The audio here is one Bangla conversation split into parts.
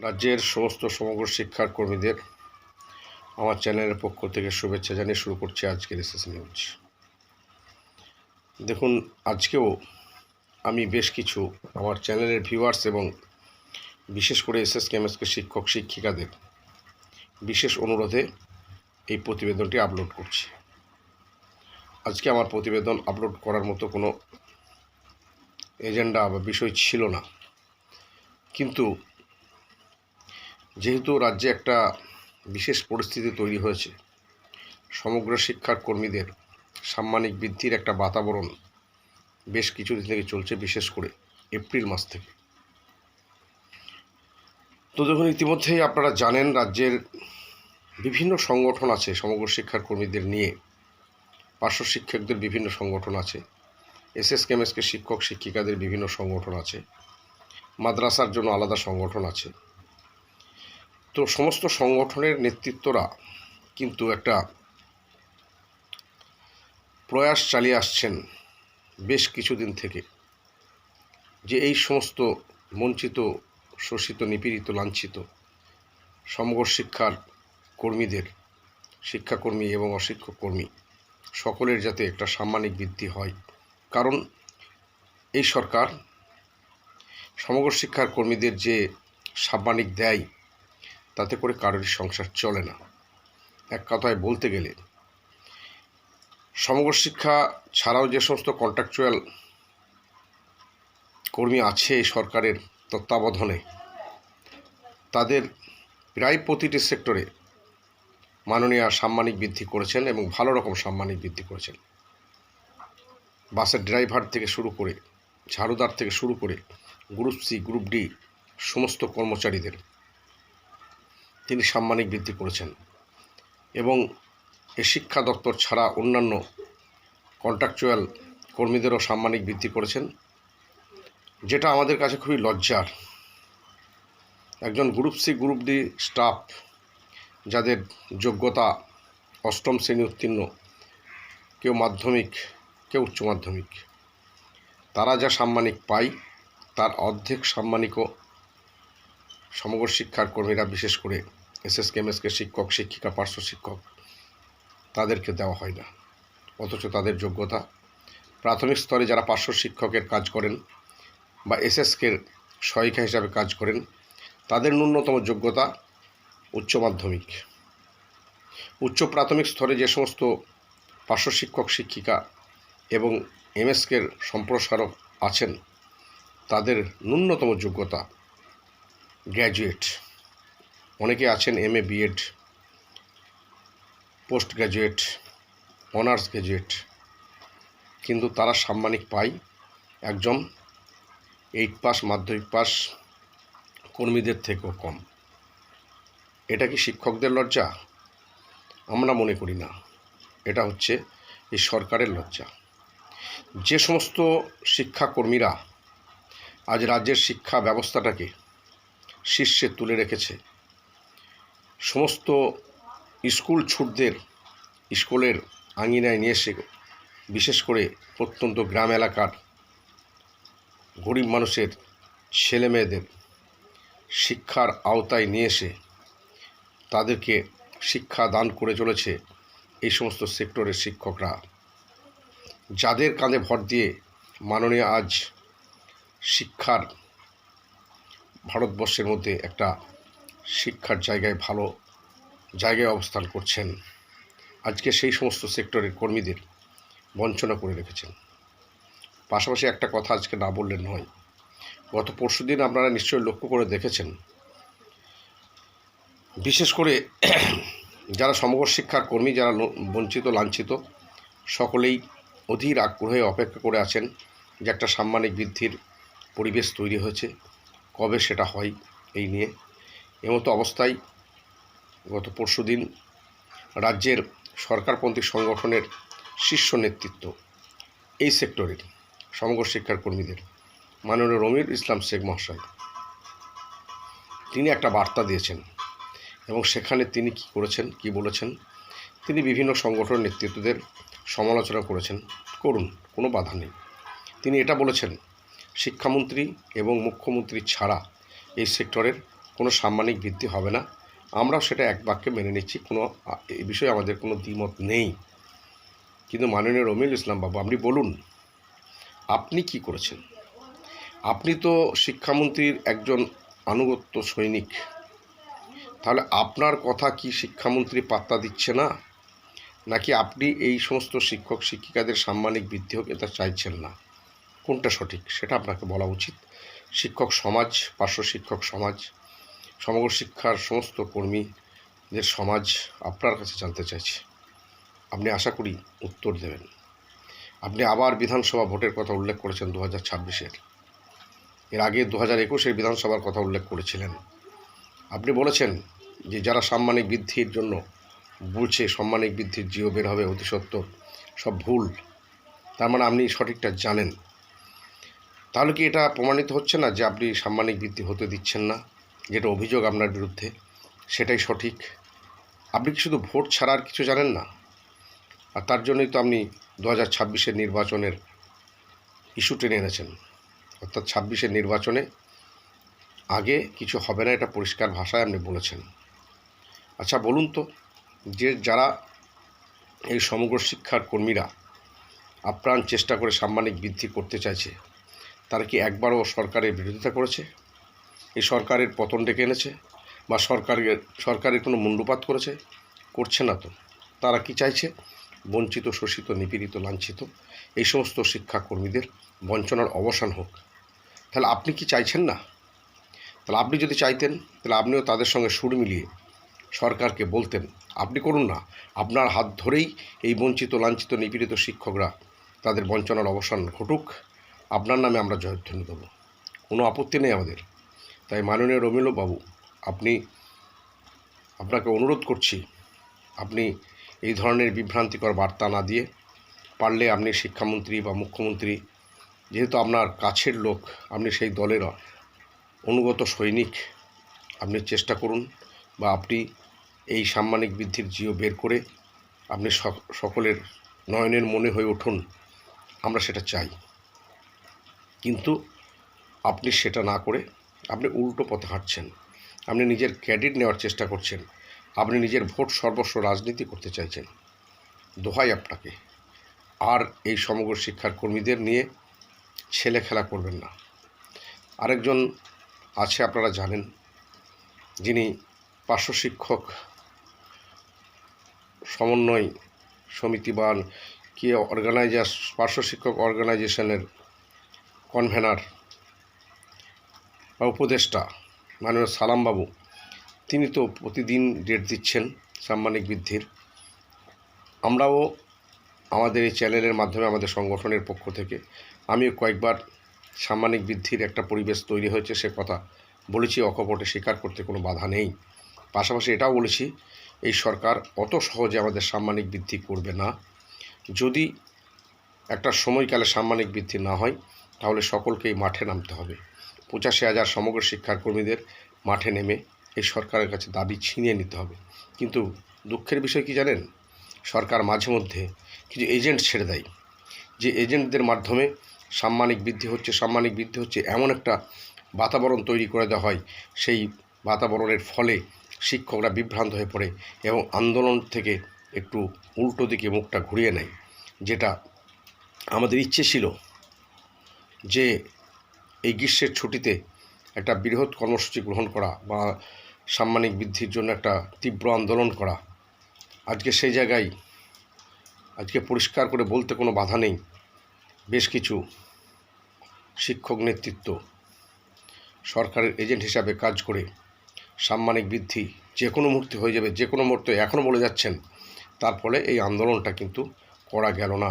রাজ্যের সমস্ত সমগ্র শিক্ষার কর্মীদের আমার চ্যানেলের পক্ষ থেকে শুভেচ্ছা জানিয়ে শুরু করছি আজকের এসএস নিউজ। দেখুন, আজকেও আমি বেশ কিছু আমার চ্যানেলের ভিউয়ার্স এবং বিশেষ করে এসএস কেমএসকে শিক্ষক শিক্ষিকাদের বিশেষ অনুরোধে এই প্রতিবেদনটি আপলোড করছি। আজকে আমার প্রতিবেদন আপলোড করার মতো কোনো এজেন্ডা বা বিষয় ছিল না। কিন্তু যেহেতু রাজ্যে একটা বিশেষ পরিস্থিতি তৈরি হয়েছে, সমগ্র শিক্ষার কর্মীদের সাম্মানিক বৃদ্ধির একটা বাতাবরণ বেশ কিছুদিন থেকে চলছে, বিশেষ করে এপ্রিল মাস থেকে। তো দেখুন, ইতিমধ্যেই আপনারা জানেন রাজ্যের বিভিন্ন সংগঠন আছে, সমগ্র শিক্ষার কর্মীদের নিয়ে। পার্শ্ব শিক্ষকদের বিভিন্ন সংগঠন আছে, এসএস কেমএসকে শিক্ষক শিক্ষিকাদের বিভিন্ন সংগঠন আছে, মাদ্রাসার জন্য আলাদা সংগঠন আছে। তো সমস্ত সংগঠনের নেতৃত্বরা কিন্তু একটা প্রয়াস চালিয়ে আসছেন বেশ কিছুদিন থেকে, যে এই সমস্ত বঞ্চিত, শোষিত, নিপীড়িত, লাঞ্ছিত, সমগ্র শিক্ষার কর্মীদের, শিক্ষাকর্মী এবং অশিক্ষক কর্মী সকলের যাতে একটা সাম্মানিক বৃদ্ধি হয়। কারণ এই সরকার, সমগ্র শিক্ষার কর্মীদের যে সাম্মানিক দেয় তাতে করে কারোর সংসার চলে না। এক কথায় বলতে গেলে, সমগ্র শিক্ষা ছাড়াও যে সমস্ত কন্ট্রাকচুয়াল কর্মী আছে সরকারের তত্ত্বাবধানে, তাদের প্রায় প্রতিটি সেক্টরে মাননীয় সাম্মানিক বৃদ্ধি করেছেন এবং ভালো রকম সাম্মানিক বৃদ্ধি করেছেন। বাসের ড্রাইভার থেকে শুরু করে, ঝাড়ুদার থেকে শুরু করে, গ্রুপ সি, গ্রুপ ডি, সমস্ত কর্মচারীদের তিনি সাম্মানিক বৃদ্ধি করেছেন এবং এ শিক্ষা দপ্তর ছাড়া অন্যান্য কন্ট্রাকচুয়াল কর্মীদেরও সাম্মানিক বৃদ্ধি করেছেন, যেটা আমাদের কাছে খুবই লজ্জার। একজন group C group D staff যাদের যোগ্যতা অষ্টম শ্রেণি উত্তীর্ণ, কেউ মাধ্যমিক, কেউ উচ্চ মাধ্যমিক, তারা যা সাম্মানিক পায় তার অর্ধেক সাম্মানিকও সমগ্র শিক্ষার কর্মীরা বিশেষ করে এসএস কেমএসকে শিক্ষক, শিক্ষিকা, পার্শ্ব শিক্ষক তাদেরকে দেওয়া হয় না। অথচ তাদের যোগ্যতা প্রাথমিক স্তরে যারা পার্শ্ব শিক্ষকের কাজ করেন বা এসএসকের সহায়িকা হিসাবে কাজ করেন, তাদের ন্যূনতম যোগ্যতা উচ্চ মাধ্যমিক। উচ্চ প্রাথমিক স্তরে যে সমস্ত পার্শ্ব শিক্ষক, শিক্ষিকা এবং এমএসকের সম্প্রসারক আছেন, তাদের ন্যূনতম যোগ্যতা গ্র্যাজুয়েট। অনেকে আছেন M A B Ed post graduate honours graduate কিন্তু তারা সাম্মানিক পায় একজন এইট পাস মাধ্যমিক পাস কর্মীদের থেকেও কম। এটা কি শিক্ষকদের লজ্জা? আমরা মনে করি না। এটা হচ্ছে এই সরকারের লজ্জা। যে সমস্ত শিক্ষাকর্মীরা আজ রাজ্যের শিক্ষা ব্যবস্থাটাকে শীর্ষে তুলে রেখেছে সমস্ত স্কুল ছুটদের স্কুলের আঙিনায় নিয়ে এসে বিশেষ করে প্রত্যন্ত গ্রাম এলাকার গরিব মানুষের ছেলে মেয়েদের শিক্ষার আওতায় নিয়ে এসে তাদেরকে শিক্ষা দান করে চলেছে এই সমস্ত সেক্টরের শিক্ষকরা। যাদের কাঁধে ভর দিয়ে মাননীয় আজ শিক্ষার ভারতবর্ষের মধ্যে একটা শিক্ষার জায়গায় ভালো জায়গায় অবস্থান করছেন। আজকে সেই সমস্ত সেক্টরের কর্মীদের বঞ্চনা করে রেখেছেন। পাশাপাশি একটা কথা আজকে না বললে নয়, গত পরশু দিন আপনারা নিশ্চয়ই লক্ষ্য করে দেখেছেন। বিশেষ করে যারা সমগ্র শিক্ষার কর্মী, যারা বঞ্চিত, লাঞ্ছিত, সকলেই অধীর আগ্রহে অপেক্ষা করে আছেন যে একটা সাম্মানিক বৃদ্ধির পরিবেশ তৈরি হয়েছে। কবে সেটা হয় এই নিয়ে এমতো অবস্থায় গত পরশু দিন রাজ্যের সরকারপন্থী সংগঠনের শীর্ষ নেতৃত্ব এই সেক্টরের সমগ্র শিক্ষার কর্মীদের মাননীয় রমির ইসলাম শেখ মহাশয়। তিনি একটা বার্তা দিয়েছেন এবং সেখানে তিনি কি করেছেন, কি বলেছেন, তিনি বিভিন্ন সংগঠন নেতৃত্বদের সমালোচনা করেছেন। করুন, কোনো বাধা নেই। তিনি এটা বলেছেন, শিক্ষামন্ত্রী এবং মুখ্যমন্ত্রী ছাড়া এই সেক্টরের কোনো সাম্মানিক বৃদ্ধি হবে না। আমরাও সেটা এক বাক্যে মেনে নিচ্ছি, কোনো এই বিষয়ে আমাদের কোনো দ্বিমত নেই। কিন্তু মাননীয় রমিল ইসলাম বাবু, আপনি বলুন, আপনি কি করেছেন? আপনি তো শিক্ষামন্ত্রীর একজন আনুগত্য সৈনিক। তাহলে আপনার কথা কি শিক্ষামন্ত্রী পাত্তা দিচ্ছে না? নাকি আপনি এই সমস্ত শিক্ষক, শিক্ষিকাদের সাম্মানিক বৃদ্ধি হোক, এটা চাইছেন না? কোনটা সঠিক? সেটা আপনাকে বলা উচিত। শিক্ষক সমাজ, পার্শ্ব শিক্ষক সমাজ। সমগ্র শিক্ষার সমস্ত কর্মীদের সমাজ আপনার কাছে জানতে চাইছে। আপনি আশা করি উত্তর দেবেন। আপনি আবার বিধানসভা ভোটের কথা উল্লেখ করেছেন দু হাজার ছাব্বিশের। এর আগে দু হাজার একুশের বিধানসভার কথা উল্লেখ করেছিলেন। আপনি বলেছেন যে যারা সাম্মানিক বৃদ্ধির জন্য বলছে সাম্মানিক বৃদ্ধির জিও বের হবে অতি সত্তর সব ভুল, তার মানে আপনি সঠিকটা জানেন। তাহলে কি এটা প্রমাণিত হচ্ছে না যে আপনি সাম্মানিক বৃদ্ধি হতে দিচ্ছেন না? যেটা অভিযোগ আপনার বিরুদ্ধে, সেটাই সঠিক। আপনি কি শুধু ভোট ছাড়া আর কিছু জানেন না? আর তার জন্যই তো আপনি দু হাজার ছাব্বিশের নির্বাচনের ইস্যু টেনে এনেছেন। অর্থাৎ ছাব্বিশের নির্বাচনে আগে কিছু হবে না এটা পরিষ্কার ভাষায় আপনি বলেছেন। আচ্ছা বলুন তো, যে যারা এই সমগ্র শিক্ষার কর্মীরা আপ্রাণ চেষ্টা করে সাম্মানিক বৃদ্ধি করতে চাইছে, তারা কি একবারও সরকারের বিরোধিতা করেছে? এই সরকারের পতন ডেকে এনেছে বা সরকারের সরকারের কোনো মুন্ডুপাত করেছে? করছে না তো। তারা কি চাইছে? বঞ্চিত, শোষিত, নিপীড়িত, লাঞ্ছিত, এই সমস্ত শিক্ষাকর্মীদের বঞ্চনার অবসান হোক। তাহলে আপনি কি চাইছেন না? তাহলে আপনি যদি চাইতেন, তাহলে আপনিও তাদের সঙ্গে সুর মিলিয়ে সরকারকে বলতেন, আপনি করুন না। আপনার হাত ধরেই এই বঞ্চিত, লাঞ্ছিত, নিপীড়িত শিক্ষকরা তাদের বঞ্চনার অবসান ঘটুক। আপনার নামে আমরা জয়ধ্বনি দেবো। কোনো আপত্তি নেই আমাদের। তাই মাননীয় রমিল বাবু, আপনি, আপনাকে অনুরোধ করছি, আপনি এই ধরনের বিভ্রান্তিকর বার্তা না দিয়ে পারলে আপনি শিক্ষামন্ত্রী বা মুখ্যমন্ত্রী, যেহেতু আপনার কাছের লোক, আপনি সেই দলের অনুগত সৈনিক, আপনি চেষ্টা করুন বা আপনি এই সাম্মানিক বৃদ্ধির জিও বের করে আপনি সক- সকলের নয়নের মনে হয়ে উঠুন, আমরা সেটা চাই। কিন্তু আপনি সেটা না করে আপনি উল্টো পথে হাঁটছেন। আপনি নিজের ক্রেডিট নেওয়ার চেষ্টা করছেন। আপনি নিজের ভোট সর্বস্ব রাজনীতি করতে চাইছেন। দোহাই আপনাকে। আর এই সমগ্র শিক্ষার কর্মীদের নিয়ে ছেলে খেলা করবেন না। আরেকজন আছে আপনারা জানেন, যিনি পার্শ্ব শিক্ষক সমন্বয় সমিতি বা কি অর্গানাইজার, পার্শ্ব শিক্ষক অর্গানাইজেশনের কনভেনার বা উপদেষ্টা, মাননীয় সালামবাবু, তিনি তো প্রতিদিন ডেট দিচ্ছেন সাম্মানিক বৃদ্ধির। আমরাও আমাদের এই চ্যানেলের মাধ্যমে আমাদের সংগঠনের পক্ষ থেকে আমিও কয়েকবার সাম্মানিক বৃদ্ধির একটা পরিবেশ তৈরি হয়েছে, সে কথা বলেছি, অকপটে স্বীকার করতে কোনো বাধা নেই। পাশাপাশি এটাও বলেছি, এই সরকার অত সহজে আমাদের সাম্মানিক বৃদ্ধি করবে না। যদি একটা সময়কালে সাম্মানিক বৃদ্ধি না হয়, তাহলে সকলকেই মাঠে নামতে হবে। পঁচাশি হাজার সমগ্র শিক্ষার কর্মীদের মাঠে নেমে এই সরকারের কাছে দাবি ছিনিয়ে নিতে হবে। কিন্তু দুঃখের বিষয় কি জানেন? সরকার মাঝে মধ্যে কিছু এজেন্ট ছেড়ে দেয়। যে এজেন্টদের মাধ্যমে সাম্মানিক বৃদ্ধি হচ্ছে, সাম্মানিক বৃদ্ধি হচ্ছে, এমন একটা বাতাবরণ তৈরি করে দেওয়া হয়। সেই বাতাবরণের ফলে শিক্ষকরা বিভ্রান্ত হয়ে পড়ে এবং আন্দোলন থেকে একটু উল্টো দিকে মুখটা ঘুরিয়ে নেয়। যেটা আমাদের ইচ্ছে ছিল যে এই গ্রীষ্মের ছুটিতে একটা বৃহৎ কর্মসূচি গ্রহণ করা বা সাম্মানিক বৃদ্ধির জন্য একটা তীব্র আন্দোলন করা। আজকে সেই জায়গায় আজকে পরিষ্কার করে বলতে কোনো বাধা নেই। বেশ কিছু শিক্ষক নেতৃত্ব, সরকারের এজেন্ট হিসাবে কাজ করে সাম্মানিক বৃদ্ধি যে কোনো মুহূর্তে হয়ে যাবে, যে কোনো মুহূর্তে এখনও বলে যাচ্ছেন। তার ফলে এই আন্দোলনটা কিন্তু করা গেল না।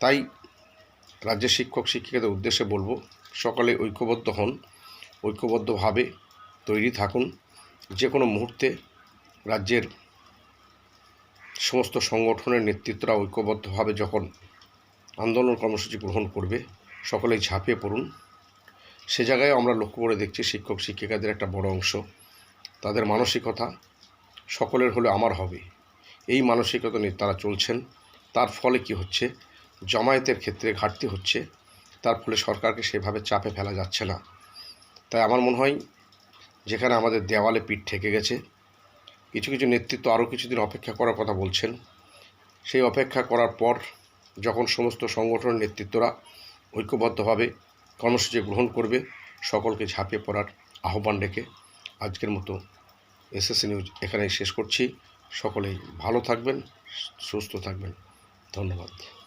তাই রাজ্যের শিক্ষক শিক্ষিকাদের উদ্দেশ্যে বলব, সকলে ঐক্যবদ্ধ হন, ঐক্যবদ্ধভাবে তৈরি থাকুন। যে কোনো মুহূর্তে রাজ্যের সমস্ত সংগঠনের নেতৃত্বরা ঐক্যবদ্ধভাবে যখন আন্দোলন কর্মসূচি গ্রহণ করবে, সকলেই ঝাঁপিয়ে পড়ুন। সে জায়গায় আমরা লক্ষ্য করে দেখছি শিক্ষক শিক্ষিকাদের একটা বড় অংশ। তাদের মানসিকতা সকলের হলে আমার হবে। এই মানসিকতা নিয়ে তারা চলছেন। তার ফলে কি হচ্ছে? জমায়েতের ক্ষেত্রে ঘাটতি হচ্ছে, তার ফলে সরকারকে সেভাবে চাপে ফেলা যাচ্ছে না। তাই আমার মনে হয় যেখানে আমাদের দেওয়ালে পিঠ ঠেকে গেছে, কিছু কিছু নেতৃত্ব আরও কিছুদিন অপেক্ষা করার কথা বলছেন। সেই অপেক্ষা করার পর যখন সমস্ত সংগঠনের নেতৃত্বরা ঐক্যবদ্ধভাবে কর্মসূচি গ্রহণ করবে, সকলকে ঝাঁপিয়ে পড়ার আহ্বান রেখে আজকের মতো এসএসসি নিউজ এখানেই শেষ করছি। সকলেই ভালো থাকবেন, সুস্থ থাকবেন। ধন্যবাদ।